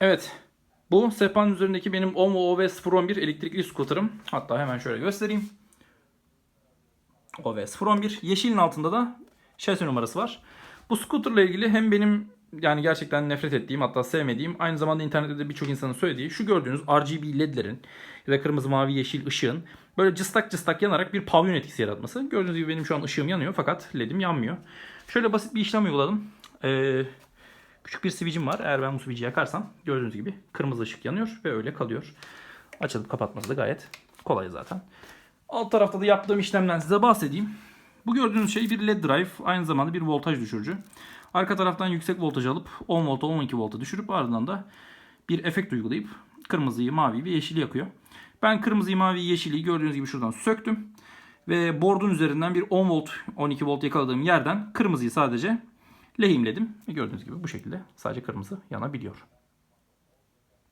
Evet. Bu sehpanın üzerindeki benim OMO OV011 elektrikli scooter'ım. Hatta hemen şöyle göstereyim. OV011. Yeşilin altında da şase numarası var. Bu scooter'la ilgili hem benim yani gerçekten nefret ettiğim hatta sevmediğim aynı zamanda internette de birçok insanın söylediği şu gördüğünüz RGB ledlerin ya da kırmızı mavi yeşil ışığın böyle cıstak cıstak yanarak bir pavyon etkisi yaratması. Gördüğünüz gibi benim şu an ışığım yanıyor fakat ledim yanmıyor. Şöyle basit bir işlem uyguladım. Ee, Küçük bir switch'im var. Eğer ben bu switch'i yakarsam gördüğünüz gibi kırmızı ışık yanıyor ve öyle kalıyor. Açılıp kapatması da gayet kolay zaten. Alt tarafta da yaptığım işlemden size bahsedeyim. Bu gördüğünüz şey bir led drive. Aynı zamanda bir voltaj düşürücü. Arka taraftan yüksek voltaj alıp 10 volta 12 volta düşürüp ardından da bir efekt uygulayıp kırmızıyı, maviyi ve yeşili yakıyor. Ben kırmızıyı, maviyi, yeşili gördüğünüz gibi şuradan söktüm. Ve board'un üzerinden bir 10 volt, 12 volt yakaladığım yerden kırmızıyı sadece lehimledim. Gördüğünüz gibi bu şekilde sadece kırmızı yanabiliyor.